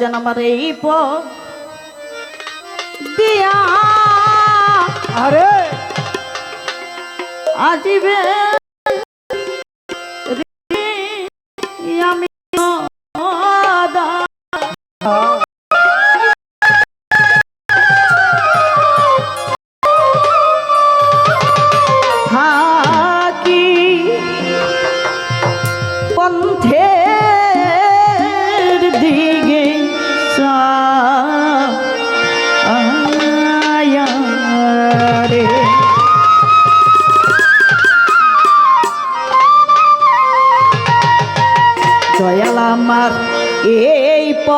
যেন আমার এই পিয়া আরে আজিবে আমি পন্থের দিগ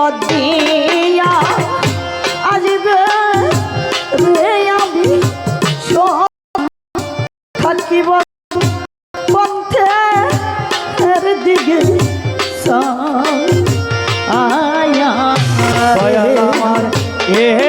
পথ দিয়া আসবে আমি খাতি পথের দিকে আয়া আমার এ